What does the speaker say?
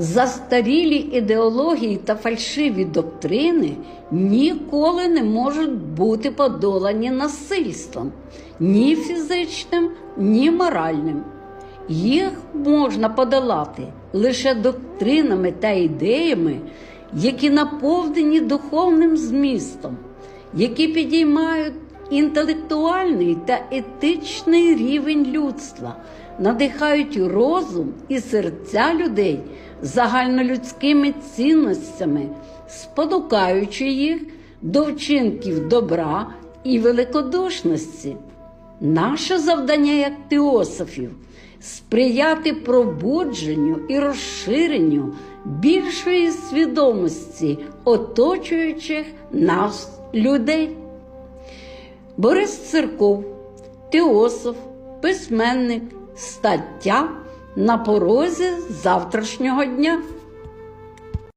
Застарілі ідеології та фальшиві доктрини ніколи не можуть бути подолані насильством, ні фізичним, ні моральним. Їх можна подолати лише доктринами та ідеями, які наповнені духовним змістом, які підіймають інтелектуальний та етичний рівень людства, надихають розум і серця людей загальнолюдськими цінностями, спонукаючи їх до вчинків добра і великодушності. Наше завдання як теософів сприяти пробудженню і розширенню більшої свідомості оточуючих нас людей. Борис Цирков, теософ, письменник, стаття на порозі завтрашнього дня.